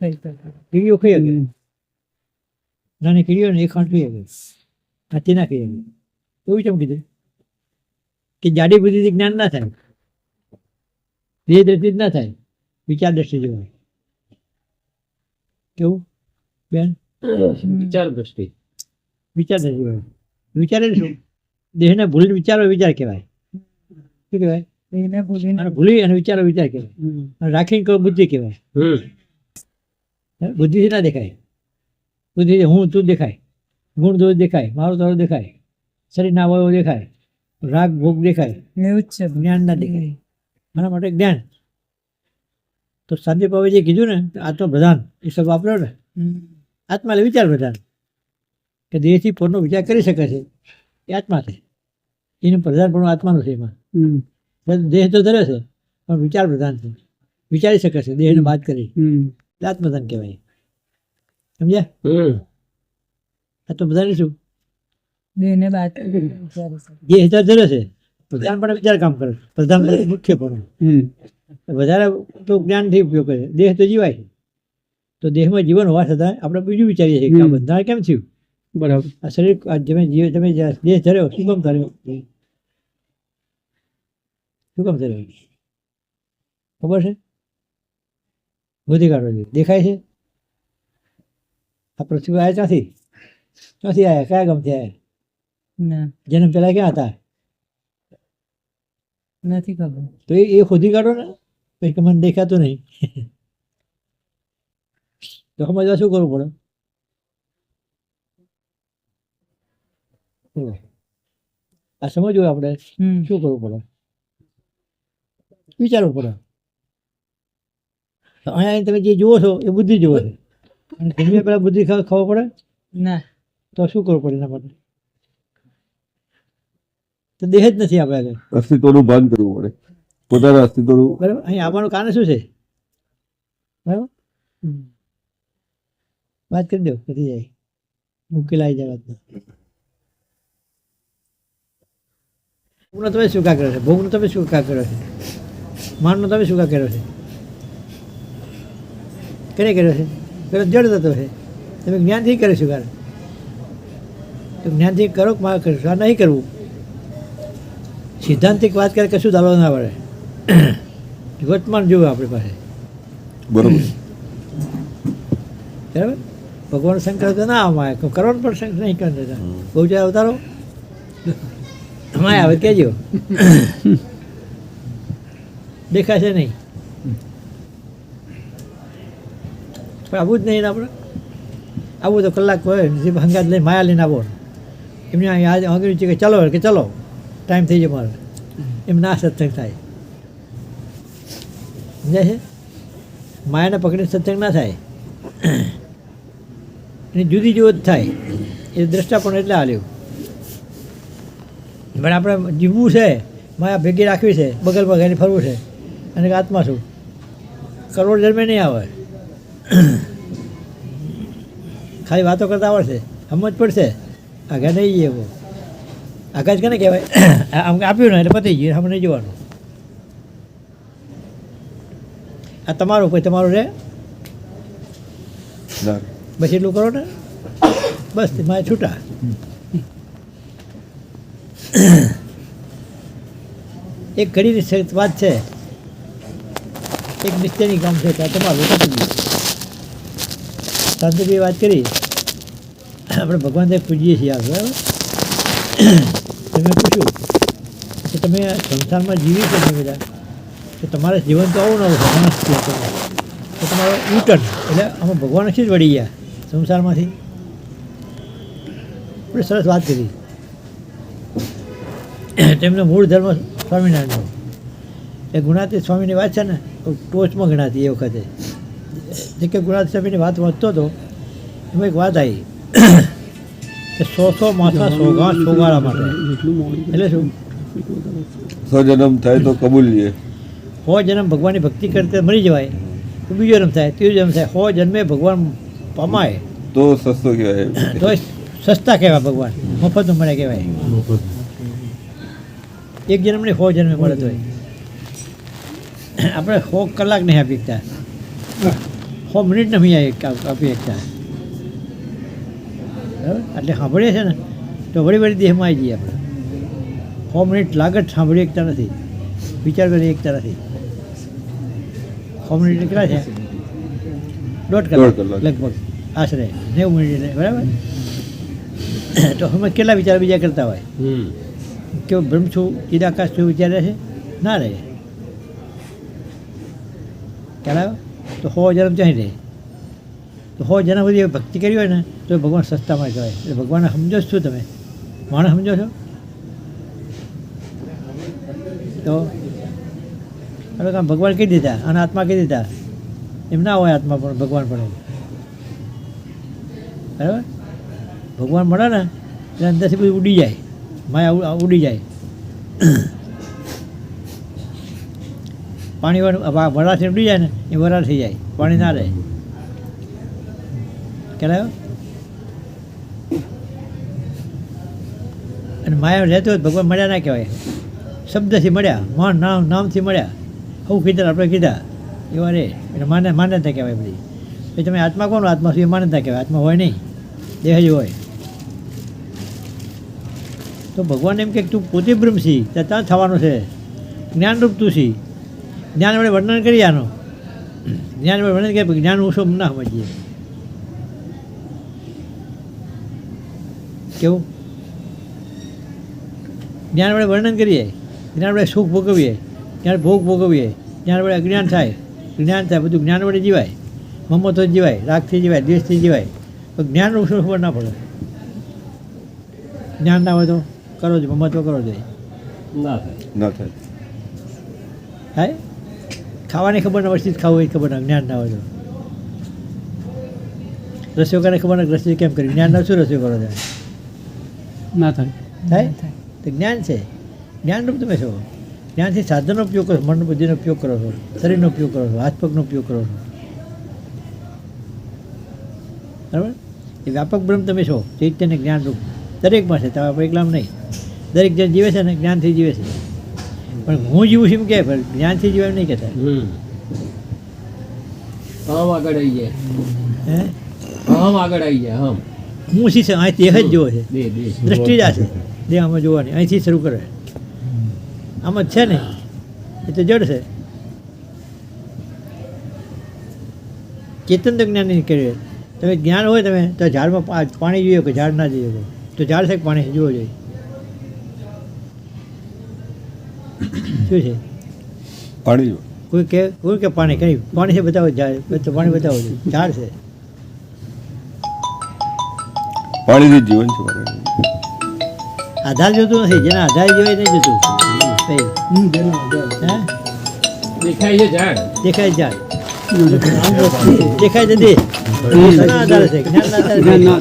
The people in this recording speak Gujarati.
કીડીઓ ખાઈ શકે નાની કીડીઓ ને એ ખાંડ ખાઈ શકે હાથી ના ખાઈ શકે એવું ચમ કીધું? કે જાડી બુદ્ધિથી જ્ઞાન ના થાય. દેહ દ્રષ્ટિ જ ના થાય. વિચાર દ્રષ્ટિ જોવાય. કેવું? બેન? વિચાર દ્રષ્ટિ વિચાર દ્રષ્ટિ જોવાય. વિચાર એટલે શું? દેહને ભૂલીને વિચારો વિચાર કહેવાય. શું કહેવાય? ભૂલી અને વિચારો વિચાર કહેવાય. રાખીને કહો બુદ્ધિ કહેવાય. હમ. બુદ્ધિથી ના દેખાય? બુદ્ધિ હું તું દેખાય. ગુણ દોષ દેખાય મારું તારો દેખાય. શરીરના અવયવો દેખાય રાગ ભોગ દેખાય. એવું જ છે. જ્ઞાન ના દેખાય. મારા માટે જ્ઞાન. તો સંદીપ હવે જે કીધું ને આત્મ પ્રધાન એ શબ્દ વાપર્યો ને. આત્મા એટલે વિચાર પ્રધાન. કે દેહથી પોતનો વિચાર કરી શકે છે. એ આત્મા છે. એનું પ્રધાન પણ આત્માનું છે એમાં. દેહ તો ધરે છે પણ વિચાર પ્રધાન છે. વિચારી શકે છે દેહને બાદ કરી. એટલે કહેવાય. સમજ્યા? આ તો બધાને શું. જે ધરે છે. પ્રધાન પણ વિચાર કામ કરે. પ્રધાન મુખ્ય પણ વધારે તો જ્ઞાનથી ઉપયોગ કરે. દેહ તો જીવાય તો દેહમાં જીવન હોવા છતાં આપણે બીજું વિચારીએ છીએ કે કેમ થયું? બરાબર. આ શરીર આ તમે જીવ તમે જે દેહ ધર્યો શું કામ ધર્યો? શું કામ ધર્યો? ખબર છે? ગોતી કાઢો છે. દેખાય છે? આ પૃથ્વી આવ્યા ક્યાંથી? ક્યાંથી આવ્યા કયા ગમથી આવ્યા જન્મ પેલા ક્યાં હતા? નથી ખબર. તો એ એ શોધી કાઢો ને. પછી મને દેખાતું નહીં. તો સમજવા શું કરવું પડે. આ સમજવું આપણે હમ. શું કરવું પડે? વિચારવું પડે. અહીંયા તમે જે જુઓ છો એ બુદ્ધિ જુઓ છો. અને ગમે પેલા બુદ્ધિ ખબર પડે? ના. તો શું કરવું પડે એના માટે? તો દેહ જ નથી આપણે અસ્તિત્વનું ભાન કરવું પડે. પોતાના અસ્તિત્વનું બરાબર? અહીં આવવાનું કારણ શું છે? બરાબર? વાત કરી દો પતી જાય. ઉકેલાઈ જાય વાતમાં. ભોગનો તમે શું કા કર્યો છે? ભોગનો તમે શું કા કર્યો છે? માનનો તમે શું કા કર્યો છે? કરે કર્યો છે? પેલો જડ થતો છે. તમે જ્ઞાનથી કરી શું તો જ્ઞાનથી કરો કે મારે કરીશું આ નહીં કરવું. સિદ્ધાંતિક વાત કરે કશું ચાલવા ના પડે. વર્તમાન જોયું આપણી પાસે. બરોબર. બરાબર? ભગવાન શંકર તો ના આવે કરવાનું પણ શંકર નહીં કરે. બહુ જાય અવતારો અમાય આવે કહેજો. દેખાશે નહીં. પણ આવું જ નહીં આપણે? આવું તો કલાક હોય, જે હંગાત લઈને માયા લઈને આવો. એમને આજ આંગળી છે કે ચલો કે ચલો, ટાઈમ થઈ જાય મારે. એમ ના સત્સંગ થાય. સમજાય છે? માયાને પકડીને સત્સંગ ના થાય. એની જુદી જુદી જ થાય. એ દ્રષ્ટા પણ એટલે હાલ્યું. પણ આપણે જીવવું છે, માયા ભેગી રાખવી છે બગલ બગાડી ફરવું છે. અને આત્મા શું કરોડ જન્મે નહીં આવે. ખાલી વાતો કરતા આવડશે સમજ પડશે. આગળ નહીં જઈએ બહુ આગળ કોને કહેવાય? આમ આપ્યું ને એટલે પતી ગયું સામે નહીં જોવાનું. આ તમારું કોઈ તમારું રહે ના. બસ એટલું કરો ને? બસ મારે છૂટા. એક ઘડીની વાત છે. એક નિશ્ચયની કામ છે ત્યાં તમારું પતી ગયું. શાંતિભાઈ વાત કરી? આપણે ભગવાન સાહેબ પૂજીએ છીએ આ બરાબર? તમે પૂછ્યું કે તમે સંસારમાં જીવી છો બધા? તો તમારે જીવન તો આવું નવું માણસ તો તમારો યુટર્ન એટલે આમાં ભગવાન જ વળી ગયા સંસારમાંથી? આપણે સરસ વાત કરી. તેમનો મૂળ ધર્મ સ્વામિનારાયણનો. એ ગુણાતી સ્વામીની વાત છે ને, ટોચમાં ગણાતી એ વખતે. જે કે ગુજરાત સ્વામીની વાત વાંચતો હતો એમાં એક વાત આવી કે સો સો માથા સોગા સોગાળા માટે. એટલે શું? સ્વજન્મ થાય તો કબૂલીએ સો જન્મ ભગવાનની ભક્તિ કરતા મરી જવાય. તો બીજો જન્મ થાય ત્રીજો જન્મ થાય. સો જન્મે ભગવાન પમાય. તો સસ્તો કહેવાય. તો સસ્તા કહેવાય ભગવાન. મફત મળે કહેવાય. એક જન્મ ને સો જન્મે મળે તો આપણે સો કલાક નહીં આપી શકતા. સો મિનિટ નથી આપી શકતા બરાબર? એટલે સાંભળીએ છે ને તો વળી વળી દેહમાં આવી જઈએ આપણે. સો મિનિટ લાગત સાંભળી એકતા નથી વિચાર કરી એકતા નથી સો મિનિટ કેટલા છે? દોઢ કલાક. લગભગ. આશરે. નેવું મિનિટ બરાબર? તો અમે કેટલા વિચાર બીજા કરતા હોય? કેવું બ્રહ્મ છું ચિદાકાશ છું વિચારે છે? ના રહે. ખ્યાલ તો હો જન્મ ચાહી રહે? તો હો જન્મ બધી ભક્તિ કરી હોય ને, તો ભગવાન સસ્તામાં કહેવાય એટલે ભગવાનને સમજો છો તમે? માણસ સમજો છો? તો હવે કામ ભગવાન કહી દીધા, અને આત્મા કહી દીધા. એમ ના હોય આત્મા પણ, ભગવાન પણ બરાબર? ભગવાન મળે ને, એટલે અંદરથી બધું ઉડી જાય. માયા ઉડી જાય. પાણી વરાળથી ઉડી જાય ને, એ વરાળ થઈ જાય, પાણી ના રહે. આવ્યો? અને માયા રહેતો હોય ભગવાન મળ્યા ના કહેવાય. શબ્દથી મળ્યા, મન, નામ, નામથી મળ્યા. હું કીધા, આપણે કીધા. એવા રે. એટલે માને, માન્યતા કહેવાય બધી. પછી તમે આત્મા કોનો આત્મા શું એ માન્યતા કહેવાય? આત્મા હોય નહીં. દેહ જ હોય. તો ભગવાન એમ કે તું પોતે બ્રહ્મ છી ત્યાં થવાનું છે. જ્ઞાનરૂપ તું છી જ્ઞાન વડે વર્ણન કરી આનું. જ્ઞાન વડે વર્ણન કરી જ્ઞાન ઓછો ના સમજીએ. કેવું? જ્ઞાન વડે વર્ણન કરીએ જ્ઞાન વડે સુખ ભોગવીએ જ્ઞાન ભોગ ભોગવીએ જ્ઞાન વડે અજ્ઞાન થાય જ્ઞાન થાય બધું જ્ઞાન વડે જીવાય. મમતો જીવાય રાગથી જીવાય દ્વેષથી જીવાય. તો જ્ઞાન ઓછો ખબર ના પડે? જ્ઞાન ના હોય તો કરો જ મમત્વ કરો જોઈએ ના થાય. ના થાય. થાય? ખાવાની ખબર ના જ ખાવું એ ખબર ના જ્ઞાન ના હોય તો. રસીઓ કરે ખબર ના રસોઈ કેમ કરી જ્ઞાન ના શું રસોઈ કરો તમે? ના થાય. થાય? તો જ્ઞાન છે. જ્ઞાનરૂપ તમે છો. જ્ઞાનથી સાધનનો ઉપયોગ કરો મન બુદ્ધિનો ઉપયોગ કરો છો શરીરનો ઉપયોગ કરો છો હાથ પગનો ઉપયોગ કરો છો. બરાબર? એ વ્યાપક બ્રહ્મ તમે છો. ચૈત્યને જ્ઞાનરૂપ. દરેકમાં છે તમે એકલામ નહીં. દરેક જણ જીવે છે ને જ્ઞાનથી જીવે છે. પણ હું જીવું છું એમ કે પણ જ્ઞાનથી જીવે એમ નહીં કહેતા. હમ. હમ આગળ આવી જાય. હે? હમ આગળ આવી જાય હમ. હું શી છે? અહીં દેહ જ જોવો છે. બે બે. દ્રષ્ટિ જ આ છે. દેહ આમાં જોવાની. અહીંથી શરૂ કરે. આમ જ છે ને એ તો જડ છે. ચેતન તો જ્ઞાન નહીં કરીએ તમે જ્ઞાન હોય તમે તો ઝાડમાં પા- પાણી જોઈએ કે ઝાડ ના જોઈએ તો ઝાડ છે કે પાણી? જોવો જોઈએ. શું છે? પાણી જો. કોઈ કે કોઈ કે પાણી કઈ? પાણી છે બતાવો ઝાડ તો પાણી બતાવો છો. ઝાડ છે. પાણીથી જ જીવન છે મારે. આધાર જોતું નથી. જેના આધાર જોઈએ નહીં જોતું. કઈ? હે? દેખાય છે ઝાડ? દેખાય ઝાડ. દેખાય છે દેહ આધાર છે જ્ઞાનના આધારે જ્ઞાનના